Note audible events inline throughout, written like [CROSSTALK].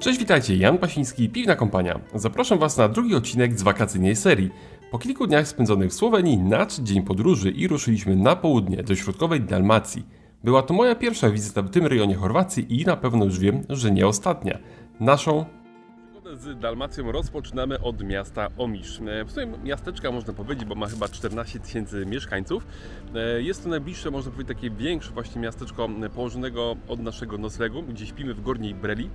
Cześć, witajcie, Jan Pasiński, Piwna Kompania. Zapraszam Was na drugi odcinek z wakacyjnej serii. Po kilku dniach spędzonych w Słowenii nadszedł dzień podróży i ruszyliśmy na południe do środkowej Dalmacji. Była to moja pierwsza wizyta w tym rejonie Chorwacji i na pewno już wiem, że nie ostatnia. Naszą z Dalmacją rozpoczynamy od miasta Omisz. E, W sumie miasteczka można powiedzieć, bo ma chyba 14 tysięcy mieszkańców. E, Jest to najbliższe, można powiedzieć, takie większe właśnie miasteczko położonego od naszego noclegu, gdzie śpimy w Górniej Breli.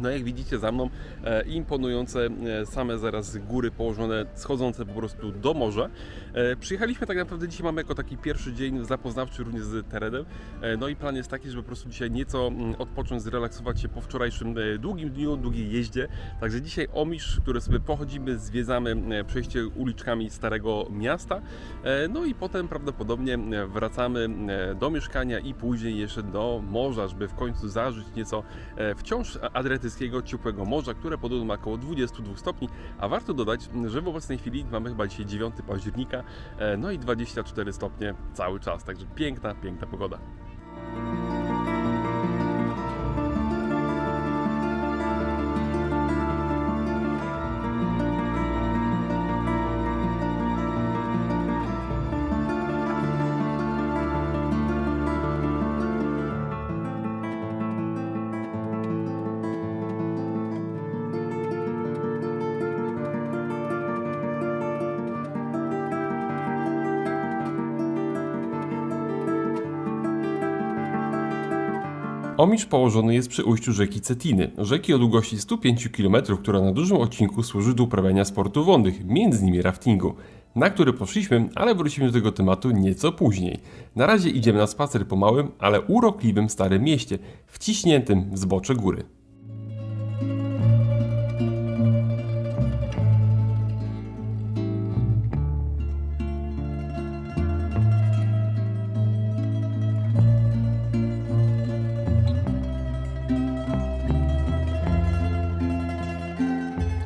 No jak widzicie za mną e, imponujące e, same zaraz góry położone, schodzące po prostu do morza. E, przyjechaliśmy tak naprawdę dzisiaj mamy jako taki pierwszy dzień zapoznawczy również z terenem. E, no i plan jest taki, żeby po prostu dzisiaj nieco mm, odpocząć, zrelaksować się po wczorajszym e, długim dniu, długiej jeździe. Także dzisiaj Omisz, który sobie pochodzimy, zwiedzamy e, przejście uliczkami Starego Miasta. E, no i potem prawdopodobnie e, wracamy e, do mieszkania i później jeszcze do morza, żeby w końcu zażyć nieco e, wciąż adretyckiego, ciepłego morza, które podobno ma około 22 stopni, a warto dodać, że w obecnej chwili mamy chyba dzisiaj 9 października, e, no i 24 stopnie cały czas, także piękna, piękna pogoda. Omisz położony jest przy ujściu rzeki Cetiny, rzeki o długości 105 km, która na dużym odcinku służy do uprawiania sportów wodnych, między innymi raftingu, na który poszliśmy, ale wrócimy do tego tematu nieco później. Na razie idziemy na spacer po małym, ale urokliwym starym mieście, wciśniętym w zbocze góry.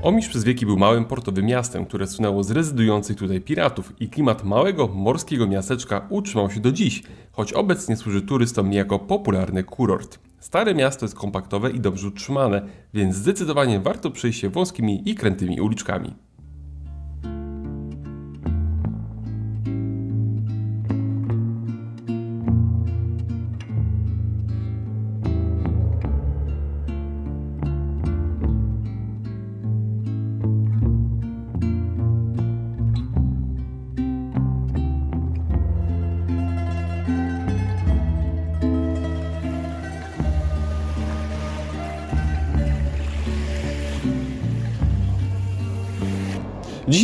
Omisz przez wieki był małym portowym miastem, które sunęło z rezydujących tutaj piratów i klimat małego morskiego miasteczka utrzymał się do dziś, choć obecnie służy turystom jako popularny kurort. Stare miasto jest kompaktowe i dobrze utrzymane, więc zdecydowanie warto przejść się wąskimi i krętymi uliczkami.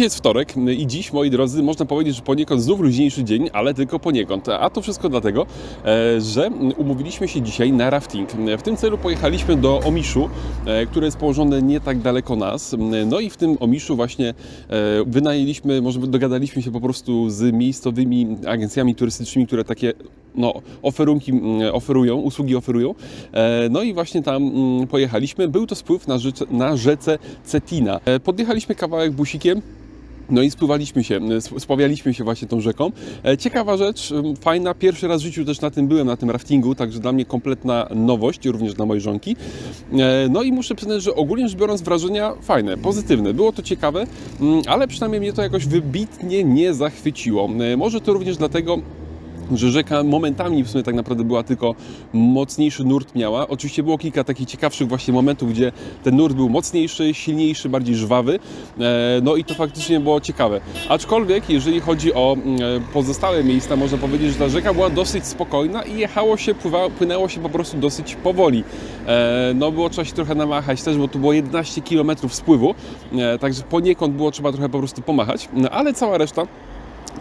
Jest wtorek i dziś, moi drodzy, można powiedzieć, że poniekąd znów luźniejszy dzień, ale tylko poniekąd. A to wszystko dlatego, e, że umówiliśmy się dzisiaj na rafting. W tym celu pojechaliśmy do Omiszu, e, które jest położone nie tak daleko nas. No i w tym Omiszu właśnie e, wynajęliśmy, może dogadaliśmy się po prostu z miejscowymi agencjami turystycznymi, które takie no, oferunki oferują, usługi oferują. No i właśnie tam pojechaliśmy. Był to spływ na, rzece, na rzece Cetina. Podjechaliśmy kawałek busikiem. No i spływaliśmy się, sp- spławialiśmy się właśnie tą rzeką. E, Ciekawa rzecz, fajna, pierwszy raz w życiu też na tym byłem, na tym raftingu, także dla mnie kompletna nowość, również dla mojej żonki. E, No i muszę przyznać, że ogólnie rzecz biorąc wrażenia fajne, pozytywne. Było to ciekawe, ale przynajmniej mnie to jakoś wybitnie nie zachwyciło. E, Może to również dlatego, że rzeka momentami w sumie tak naprawdę była tylko mocniejszy nurt miała. Oczywiście było kilka takich ciekawszych właśnie momentów, gdzie ten nurt był mocniejszy, silniejszy, bardziej żwawy. E, No i to faktycznie było ciekawe. Aczkolwiek, jeżeli chodzi o mm, e, pozostałe miejsca, można powiedzieć, że ta rzeka była dosyć spokojna i jechało się, pływa, płynęło się po prostu dosyć powoli. E, No było trzeba się trochę namachać też, bo tu było 11 km spływu, także poniekąd było trzeba trochę po prostu pomachać, no, ale cała reszta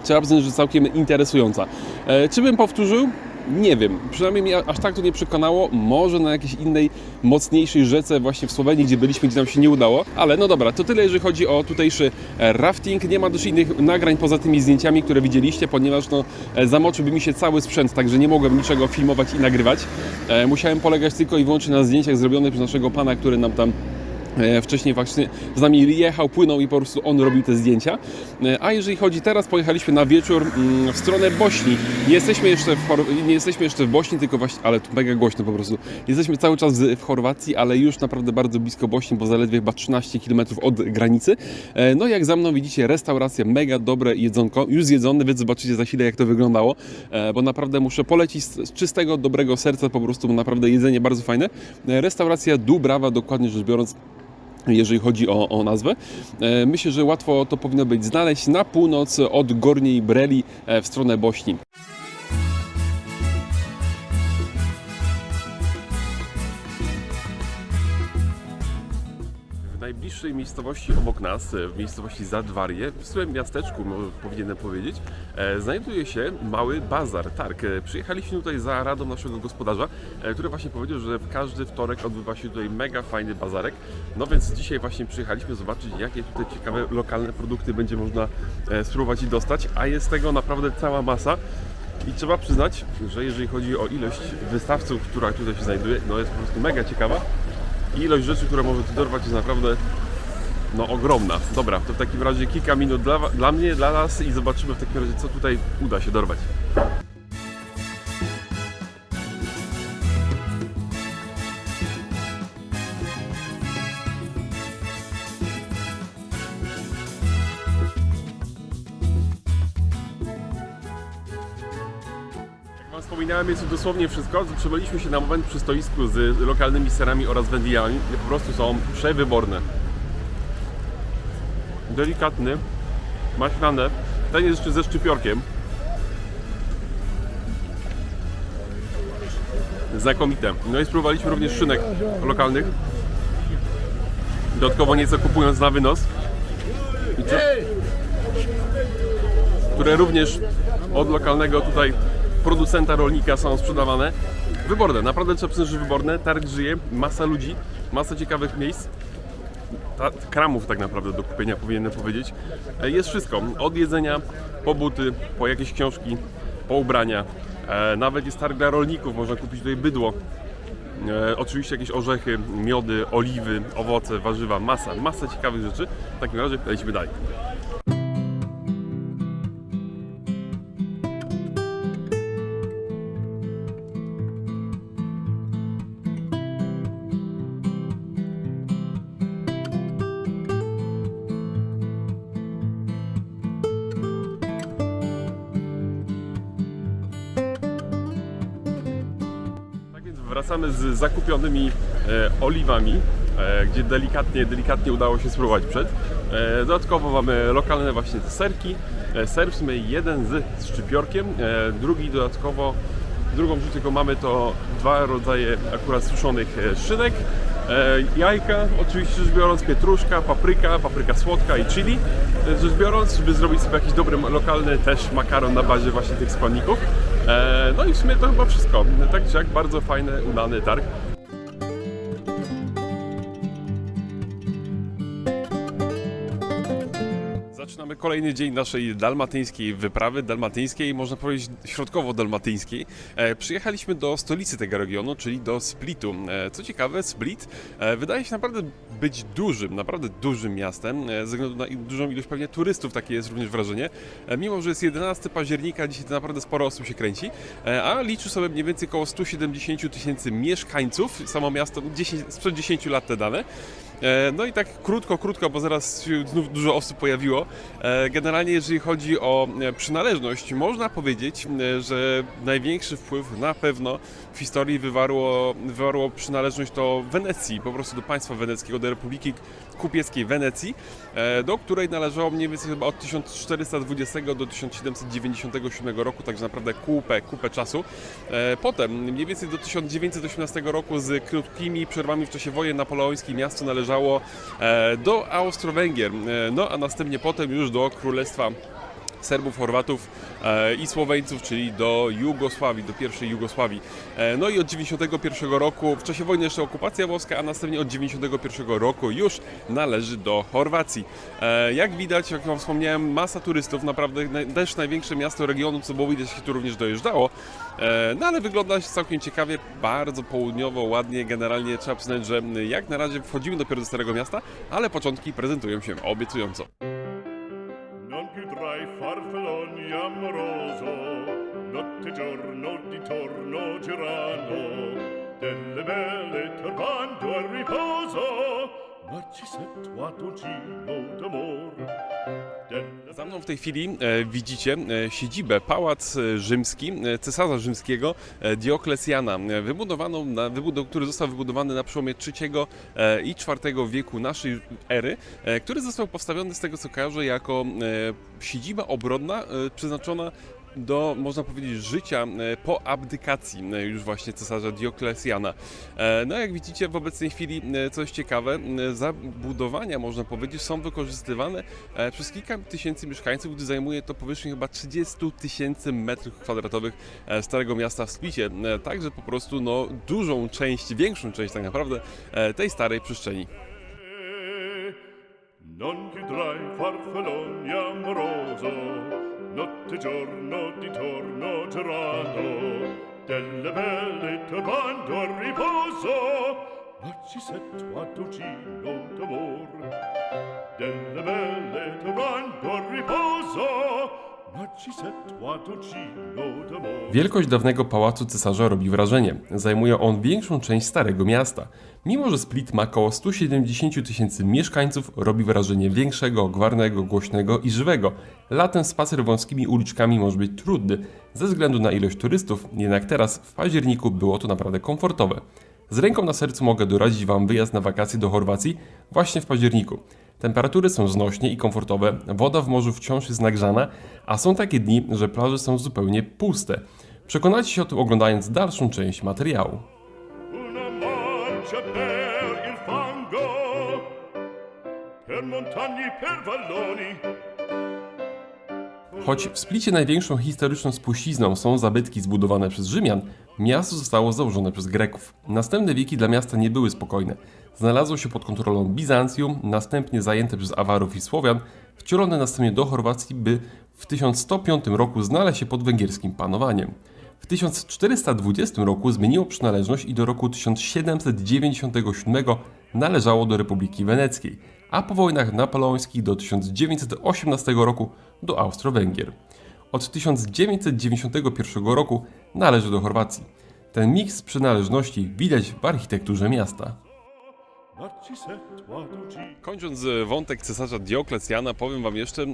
trzeba przyznać, że całkiem interesująca. E, czy bym powtórzył? Nie wiem. Przynajmniej mnie aż tak to nie przekonało. Może na jakiejś innej, mocniejszej rzece właśnie w Słowenii, gdzie byliśmy, gdzie nam się nie udało. Ale no dobra, to tyle jeżeli chodzi o tutejszy e, rafting. Nie ma też innych nagrań poza tymi zdjęciami, które widzieliście, ponieważ no, e, zamoczyłby mi się cały sprzęt, także nie mogłem niczego filmować i nagrywać. Musiałem polegać tylko i wyłącznie na zdjęciach zrobionych przez naszego pana, który nam tam Wcześniej właśnie z nami jechał, płynął i po prostu on robił te zdjęcia. E, A jeżeli chodzi teraz, pojechaliśmy na wieczór mm, w stronę Bośni. Nie jesteśmy jeszcze w, Chor- nie jesteśmy jeszcze w Bośni, tylko właśnie, ale tu mega głośno po prostu. Jesteśmy cały czas w Chorwacji, ale już naprawdę bardzo blisko Bośni, bo zaledwie chyba 13 km od granicy. E, No jak za mną widzicie, restauracja, mega dobre jedzonko, już zjedzone, więc zobaczycie za chwilę jak to wyglądało, e, bo naprawdę muszę polecić z czystego, dobrego serca po prostu, bo naprawdę jedzenie bardzo fajne. E, Restauracja Dubrawa, dokładnie rzecz biorąc, jeżeli chodzi o, o nazwę. E, Myślę, że łatwo to powinno być znaleźć na północ od Gorniej Breli e, w stronę Bośni. Najbliższej miejscowości obok nas, e, w miejscowości Zadwarje, w swoim miasteczku, powinienem powiedzieć, e, znajduje się mały bazar, targ. E, Przyjechaliśmy tutaj za radą naszego gospodarza, który właśnie powiedział, że w każdy wtorek odbywa się tutaj mega fajny bazarek. No więc dzisiaj właśnie przyjechaliśmy zobaczyć, jakie tutaj ciekawe lokalne produkty będzie można spróbować i dostać, a jest tego naprawdę cała masa. I trzeba przyznać, że jeżeli chodzi o ilość wystawców, która tutaj się znajduje, no jest po prostu mega ciekawa. I ilość rzeczy, które może tu dorwać jest naprawdę no ogromna. Dobra, to w takim razie kilka minut dla, dla mnie, dla nas i zobaczymy w takim razie, co tutaj uda się dorwać. Wspominałem, jest dosłownie wszystko. Zatrzymaliśmy się na moment przy stoisku z lokalnymi serami oraz wędlijami. Po prostu są przewyborne. Delikatny, maślane. Ten jest jeszcze ze szczypiorkiem. Znakomite. No i spróbowaliśmy również szynek lokalnych. Dodatkowo nieco kupując na wynos. Które również od lokalnego tutaj producenta rolnika są sprzedawane. Wyborne, naprawdę trzeba przyznać, że wyborne. Targ żyje, masa ludzi, masa ciekawych miejsc. Ta, kramów tak naprawdę do kupienia powinienem powiedzieć. E, Jest wszystko, od jedzenia, po buty, po jakieś książki, po ubrania. E, nawet jest targ dla rolników, można kupić tutaj bydło. E, oczywiście jakieś orzechy, miody, oliwy, owoce, warzywa, masa, masa ciekawych rzeczy. W takim razie lecimy dalej. Wracamy z zakupionymi e, oliwami, e, gdzie delikatnie, delikatnie udało się spróbować przed. E, dodatkowo mamy lokalne właśnie te serki. Ser w sumie jeden z szczypiorkiem, drugi dodatkowo, drugą rzecz jaką mamy to dwa rodzaje akurat suszonych szynek. Jajka, oczywiście rzecz biorąc, pietruszka, papryka, papryka słodka i chili. Rzecz biorąc, żeby zrobić sobie jakiś dobry lokalny też makaron na bazie właśnie tych składników. E, no i w sumie to chyba wszystko. Tak czy jak bardzo fajny, udany targ. Kolejny dzień naszej dalmatyńskiej wyprawy, dalmatyńskiej, można powiedzieć środkowo-dalmatyńskiej. E, przyjechaliśmy do stolicy tego regionu, czyli do Splitu. E, co ciekawe, Split e, wydaje się naprawdę być dużym, naprawdę dużym miastem, ze względu na dużą ilość pewnie turystów, takie jest również wrażenie. Mimo, że jest 11 października, dzisiaj to naprawdę sporo osób się kręci, a liczy sobie mniej więcej około 170 tysięcy mieszkańców, samo miasto 10, sprzed 10 lat te dane. E, No i tak krótko, krótko, bo zaraz się znów dużo osób pojawiło. E, Generalnie jeżeli chodzi o e, przynależność, można powiedzieć, że największy wpływ na pewno w historii wywarło, wywarło przynależność do Wenecji, po prostu do państwa weneckiego, do Republiki Kupieckiej Wenecji, e, do której należało mniej więcej chyba od 1420 do 1797 roku, także naprawdę kupę, kupę czasu. E, Potem, mniej więcej do 1918 roku z krótkimi przerwami w czasie wojen napoleońskich miasto należało e, do Austro-Węgier, no a następnie potem już do Królestwa Serbów, Chorwatów e, i Słoweńców, czyli do Jugosławii, do pierwszej Jugosławii. E, no i od 91 roku, w czasie wojny jeszcze okupacja włoska, a następnie od 91 roku już należy do Chorwacji. E, jak widać, jak Wam wspomniałem, masa turystów, naprawdę też największe miasto regionu, co było widać, się tu również dojeżdżało. No ale wygląda całkiem ciekawie, bardzo południowo, ładnie, generalnie trzeba przyznać, że jak na razie wchodzimy dopiero do Starego Miasta, ale początki prezentują się obiecująco. Za mną w tej chwili e, widzicie e, siedzibę, pałac e, rzymski, e, cesarza rzymskiego e, Dioklesjana, e, wybudowaną na, wybudow, który został wybudowany na przełomie III e, i IV wieku naszej ery, e, który został postawiony z tego co kojarzę jako e, siedziba obronna e, przeznaczona do, można powiedzieć, życia e, po abdykacji e, już właśnie cesarza Dioklesjana. E, No jak widzicie w obecnej chwili, coś ciekawe, zabudowania, można powiedzieć, są wykorzystywane przez kilka tysięcy mieszkańców, gdy zajmuje to powierzchnię chyba 30 tysięcy metrów kwadratowych Starego Miasta w Splicie. Także po prostu no, dużą część, większą część tak naprawdę tej starej przestrzeni. Non notte giorno di torno girano delle belle turbando al riposo ma ci setto a dolcino d'amor. Delle belle turbando al riposo Wielkość dawnego pałacu cesarza robi wrażenie. Zajmuje on większą część Starego Miasta. Mimo, że Split ma około 170 tysięcy mieszkańców, robi wrażenie większego, gwarnego, głośnego i żywego. Latem spacer wąskimi uliczkami może być trudny ze względu na ilość turystów, jednak teraz w październiku było to naprawdę komfortowe. Z ręką na sercu mogę doradzić Wam wyjazd na wakacje do Chorwacji właśnie w październiku. Temperatury są znośnie i komfortowe, woda w morzu wciąż jest nagrzana, a są takie dni, że plaże są zupełnie puste. Przekonacie się o tym oglądając dalszą część materiału. Per montagne, per valloni. Choć w Splicie największą historyczną spuścizną są zabytki zbudowane przez Rzymian, miasto zostało założone przez Greków. Następne wieki dla miasta nie były spokojne. Znalazło się pod kontrolą Bizancjum, następnie zajęte przez Awarów i Słowian, wcielone następnie do Chorwacji, by w 1105 roku znaleźć się pod węgierskim panowaniem. W 1420 roku zmieniło przynależność i do roku 1797 należało do Republiki Weneckiej, a po wojnach napoleońskich do 1918 roku do Austro-Węgier. Od 1991 roku należy do Chorwacji. Ten miks przynależności widać w architekturze miasta. Kończąc e, wątek cesarza Dioklecjana, powiem Wam jeszcze e,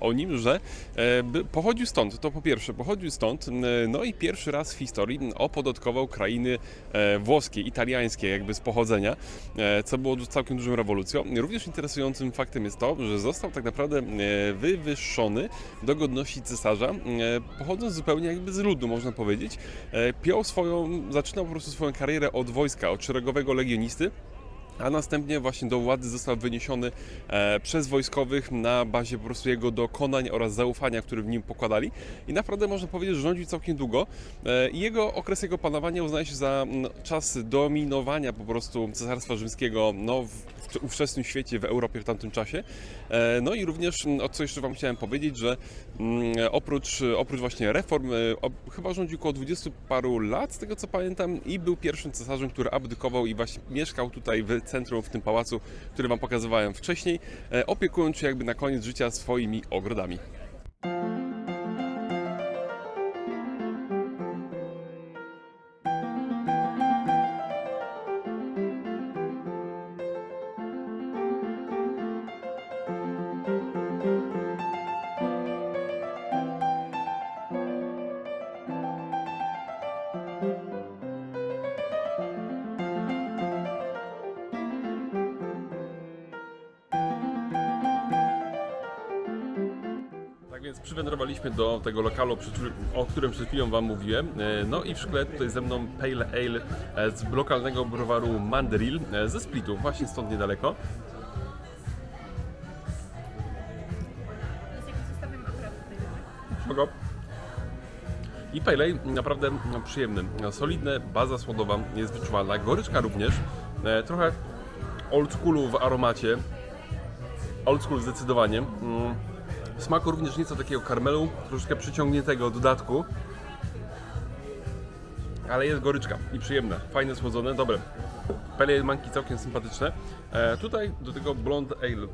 o nim, że e, pochodził stąd. To po pierwsze, pochodził stąd, no i pierwszy raz w historii opodatkował krainy włoskie, italiańskie, jakby z pochodzenia, co było całkiem dużą rewolucją. Również interesującym faktem jest to, że został tak naprawdę wywyższony do godności cesarza, pochodząc zupełnie jakby z ludu, można powiedzieć. Piął swoją, zaczynał po prostu swoją karierę od wojska, od szeregowego legionisty a następnie właśnie do władzy został wyniesiony e, przez wojskowych na bazie po prostu jego dokonań oraz zaufania, które w nim pokładali i naprawdę można powiedzieć, że rządził całkiem długo e, i jego okres jego panowania uznaje się za mm, czas dominowania po prostu Cesarstwa Rzymskiego no, w ówczesnym świecie, w Europie w tamtym czasie. E, No i również, mm, o co jeszcze Wam chciałem powiedzieć, że mm, oprócz, oprócz właśnie reform, chyba rządził około 20 paru lat, z tego co pamiętam, i był pierwszym cesarzem, który abdykował i właśnie mieszkał tutaj w centrum, w tym pałacu, który Wam pokazywałem wcześniej, e, opiekując się jakby na koniec życia swoimi ogrodami. Więc przywędrowaliśmy do tego lokalu, o którym przed chwilą Wam mówiłem. E, No i w szkle tutaj ze mną Pale Ale e, z lokalnego browaru Mandrill e, ze Splitu, właśnie stąd niedaleko. Tutaj Spoko. I Pale Ale naprawdę przyjemny. Solidne, baza słodowa jest wyczuwalna. Goryczka również. Trochę old schoolu w aromacie. Old school zdecydowanie. Smaku również nieco takiego karmelu, troszeczkę przyciągniętego od dodatku. Ale jest goryczka i przyjemna. Fajne, słodzone, dobre. Pale Ale manki całkiem sympatyczne. E, tutaj do tego blond ale.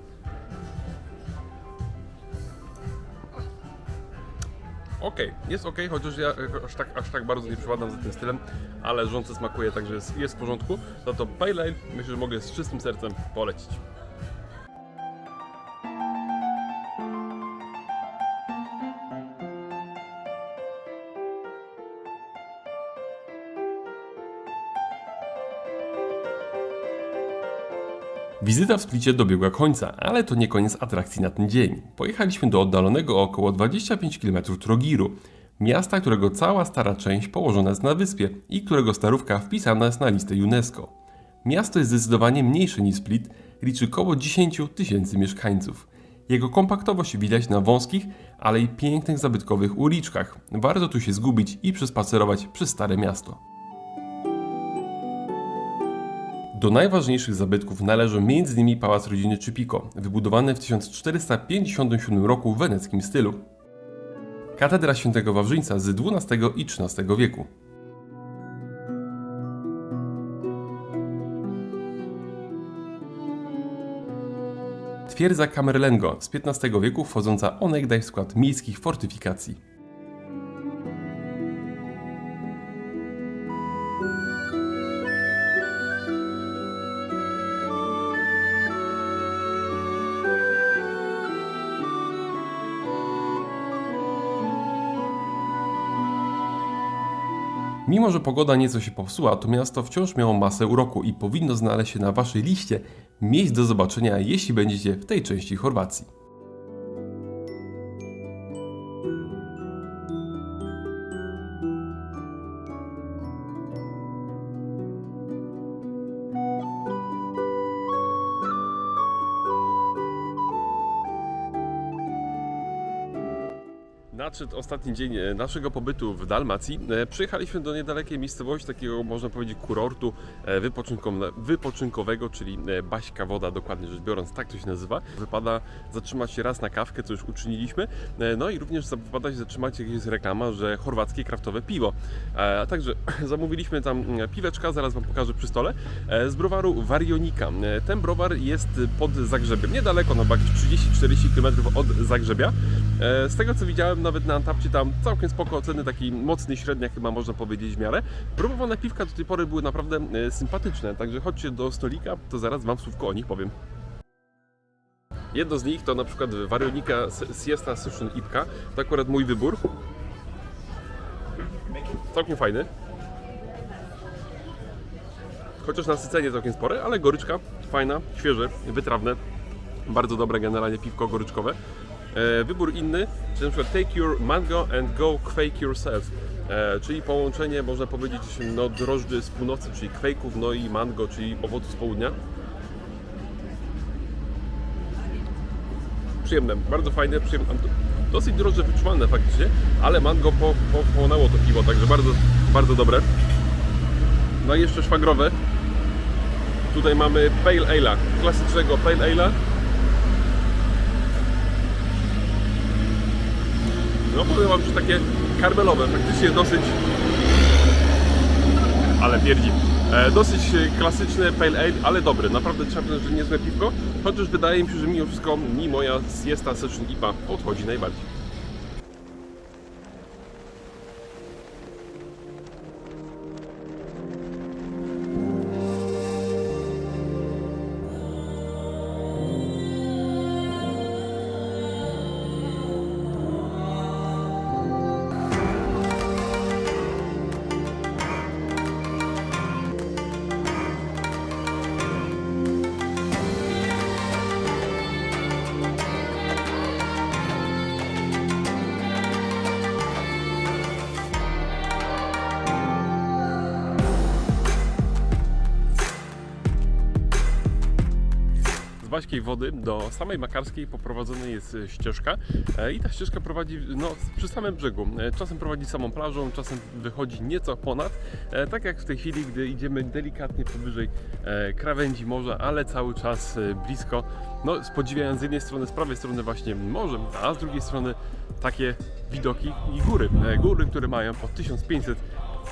Okej, jest ok, chociaż ja e, aż tak, aż tak bardzo nie przepadam za tym stylem, ale żonce smakuje, także jest, jest w porządku. Za to Pale Ale myślę, że mogę z czystym sercem polecić. Wizyta w Splicie dobiegła końca, ale to nie koniec atrakcji na ten dzień. Pojechaliśmy do oddalonego około 25 km Trogiru, miasta, którego cała stara część położona jest na wyspie i którego starówka wpisana jest na listę UNESCO. Miasto jest zdecydowanie mniejsze niż Split, liczy około 10 tysięcy mieszkańców. Jego kompaktowość widać na wąskich, ale i pięknych zabytkowych uliczkach. Warto tu się zgubić i przespacerować przez stare miasto. Do najważniejszych zabytków należy m.in. Pałac Rodziny Czypiko, wybudowany w 1457 roku w weneckim stylu. Katedra Świętego Wawrzyńca z XII i XIII wieku. Twierdza Kamerlengo z XV wieku wchodząca onegdaj w skład miejskich fortyfikacji. Mimo, że pogoda nieco się popsuła, to miasto wciąż miało masę uroku i powinno znaleźć się na Waszej liście miejsc do zobaczenia, jeśli będziecie w tej części Chorwacji. Nadszedł ostatni dzień e, naszego pobytu w Dalmacji. E, Przyjechaliśmy do niedalekiej miejscowości, takiego można powiedzieć kurortu e, wypoczynkowe- wypoczynkowego, czyli Baśka Woda, dokładnie rzecz biorąc, tak to się nazywa. Wypada zatrzymać się raz na kawkę, co już uczyniliśmy. No i również wypada się zatrzymać, jak jest reklama, że chorwackie kraftowe piwo. A także [CLEARS THROAT] zamówiliśmy tam piweczka, zaraz Wam pokażę przy stole, z browaru Warionika. Ten browar jest pod Zagrzebiem, niedaleko, no bo jakieś 30-40 km od Zagrzebia. Z tego co widziałem, nawet na Antapcie tam całkiem spoko oceny, taki mocny średnia chyba można powiedzieć w miarę. Próbowane piwka do tej pory były naprawdę e, sympatyczne, także chodźcie do stolika, to zaraz Wam słówko o nich powiem. Jedno z nich to na przykład Warionika Siesta Session Ipka, to akurat mój wybór. Całkiem fajny. Chociaż nasycenie całkiem spore, ale goryczka fajna, świeże, wytrawne. Bardzo dobre generalnie piwko goryczkowe. E, wybór inny, czyli na przykład Take Your Mango and Go Quake Yourself. E, czyli połączenie, można powiedzieć, no, drożdży z północy, czyli kwejków, no i mango, czyli owocu z południa. Przyjemne, bardzo fajne, przyjemne. Dosyć drożdże wyczuwalne faktycznie, ale mango po, po, pochłonęło to piwo, także bardzo, bardzo dobre. No i jeszcze szwagrowe. Tutaj mamy Pale Ale'a, klasycznego Pale Ale'a. No powiem wam, że takie karmelowe, faktycznie dosyć... Ale pierdzi. E, dosyć e, klasyczny Pale Ale, ale dobry. Naprawdę trzeba przyznać, że niezłe piwko. Chociaż wydaje mi się, że mimo wszystko mi moja Siesta Session IPA podchodzi najbardziej. Baśkiej Wody do samej Makarskiej poprowadzona jest e, ścieżka e, i ta ścieżka prowadzi no, przy samym brzegu. E, Czasem prowadzi samą plażą, czasem wychodzi nieco ponad, tak jak w tej chwili, gdy idziemy delikatnie powyżej krawędzi morza, ale cały czas blisko, no, spodziewając z jednej strony, z prawej strony właśnie morzem, a z drugiej strony takie widoki i góry. Góry, które mają po 1500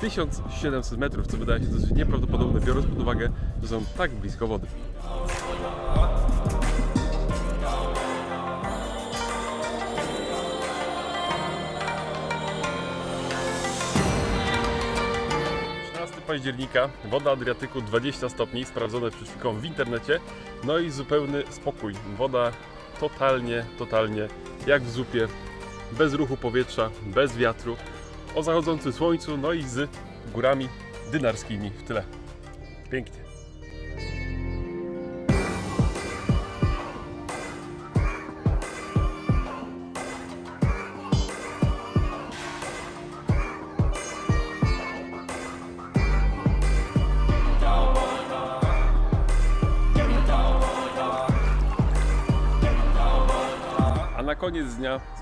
1700 metrów, co wydaje się dosyć nieprawdopodobne, biorąc pod uwagę, że są tak blisko wody. Października, woda Adriatyku 20 stopni, sprawdzone chwilką w internecie, no i zupełny spokój. Woda totalnie, totalnie jak w zupie, bez ruchu powietrza, bez wiatru, o zachodzącym słońcu, no i z górami dynarskimi w tle. Pięknie.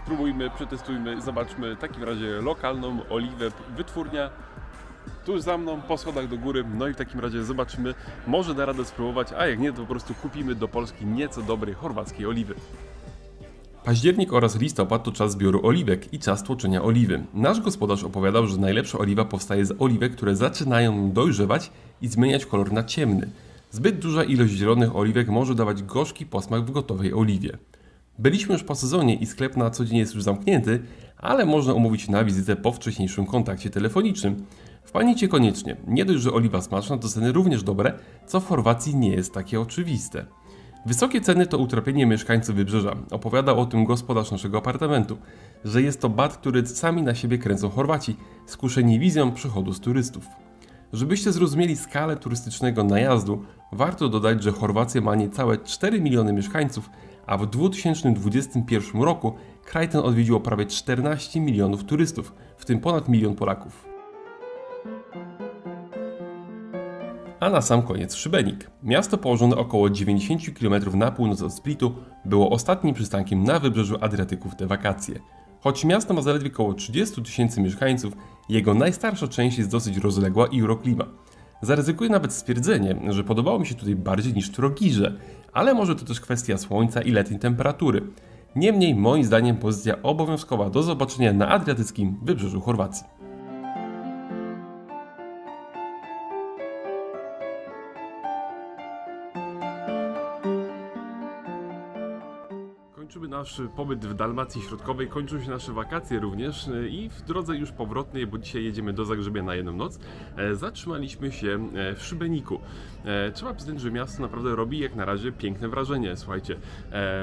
Spróbujmy, przetestujmy, zobaczmy w takim razie lokalną oliwę wytwórnia tuż za mną, po schodach do góry. No i w takim razie zobaczymy, może da radę spróbować, a jak nie, to po prostu kupimy do Polski nieco dobrej chorwackiej oliwy. Październik oraz listopad to czas zbioru oliwek i czas tłoczenia oliwy. Nasz gospodarz opowiadał, że najlepsza oliwa powstaje z oliwek, które zaczynają dojrzewać i zmieniać kolor na ciemny. Zbyt duża ilość zielonych oliwek może dawać gorzki posmak w gotowej oliwie. Byliśmy już po sezonie i sklep na co dzień jest już zamknięty, ale można umówić na wizytę po wcześniejszym kontakcie telefonicznym. Wpadnijcie koniecznie. Nie dość, że oliwa smaczna, to ceny również dobre, co w Chorwacji nie jest takie oczywiste. Wysokie ceny to utrapienie mieszkańców wybrzeża. Opowiadał o tym gospodarz naszego apartamentu, że jest to bat, który sami na siebie kręcą Chorwaci, skuszeni wizją przychodu z turystów. Żebyście zrozumieli skalę turystycznego najazdu, warto dodać, że Chorwacja ma niecałe 4 miliony mieszkańców, a w 2021 roku kraj ten odwiedziło prawie 14 milionów turystów, w tym ponad milion Polaków. A na sam koniec Szybenik. Miasto położone około 90 km na północ od Splitu było ostatnim przystankiem na wybrzeżu Adriatyku w te wakacje. Choć miasto ma zaledwie około 30 tysięcy mieszkańców, jego najstarsza część jest dosyć rozległa i uroklima. Zaryzykuję nawet stwierdzenie, że podobało mi się tutaj bardziej niż Trogirze, ale może to też kwestia słońca i letniej temperatury. Niemniej, moim zdaniem, pozycja obowiązkowa do zobaczenia na adriatyckim wybrzeżu Chorwacji. Nasz pobyt w Dalmacji Środkowej, kończą się nasze wakacje również e, i w drodze już powrotnej, bo dzisiaj jedziemy do Zagrzebia na jedną noc, e, zatrzymaliśmy się e, w Szybeniku. Trzeba przyznać, że miasto naprawdę robi jak na razie piękne wrażenie, słuchajcie.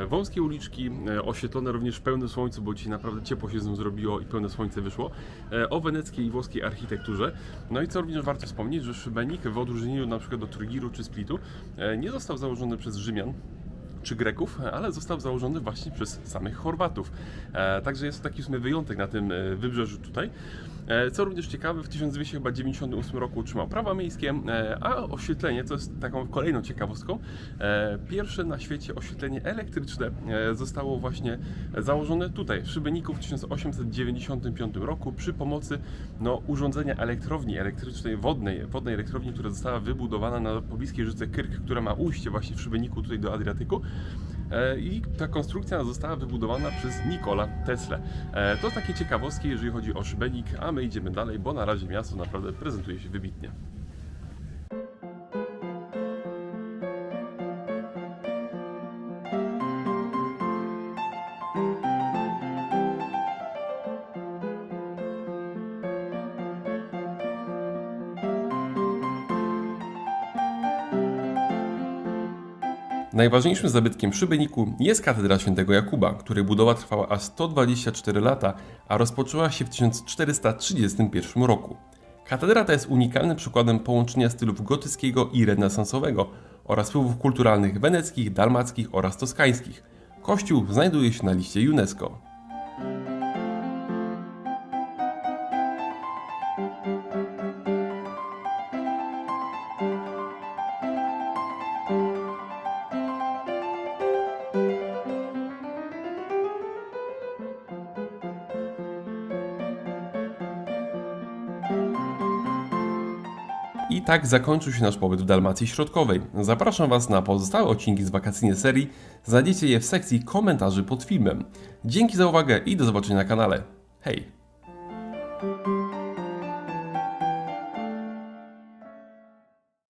Wąskie uliczki, oświetlone również w pełnym słońcu, bo dzisiaj naprawdę ciepło się z nim zrobiło i pełne słońce wyszło, o weneckiej i włoskiej architekturze. No i co również warto wspomnieć, że Szybenik w odróżnieniu na przykład do Trygiru czy Splitu nie został założony przez Rzymian, czy Greków, ale został założony właśnie przez samych Chorwatów. E, także jest to taki w wyjątek na tym e, wybrzeżu tutaj. E, co również ciekawe, w 1998 roku otrzymał prawa miejskie, e, a oświetlenie, co jest taką kolejną ciekawostką, e, pierwsze na świecie oświetlenie elektryczne zostało właśnie założone tutaj, w Szybeniku w 1895 roku przy pomocy no, urządzenia elektrowni elektrycznej, wodnej, wodnej elektrowni, która została wybudowana na pobliskiej rzece Kyrk, która ma ujście właśnie w Szybeniku tutaj do Adriatyku. E, I ta konstrukcja została wybudowana przez Nikola Tesla. E, To takie ciekawostki, jeżeli chodzi o Szybenik, a my idziemy dalej, bo na razie miasto naprawdę prezentuje się wybitnie. Najważniejszym zabytkiem Szybeniku jest katedra świętego Jakuba, której budowa trwała aż 124 lata, a rozpoczęła się w 1431 roku. Katedra ta jest unikalnym przykładem połączenia stylów gotyckiego i renesansowego oraz wpływów kulturalnych weneckich, dalmackich oraz toskańskich. Kościół znajduje się na liście UNESCO. Tak zakończył się nasz pobyt w Dalmacji Środkowej. Zapraszam Was na pozostałe odcinki z wakacyjnej serii. Znajdziecie je w sekcji komentarzy pod filmem. Dzięki za uwagę i do zobaczenia na kanale. Hej!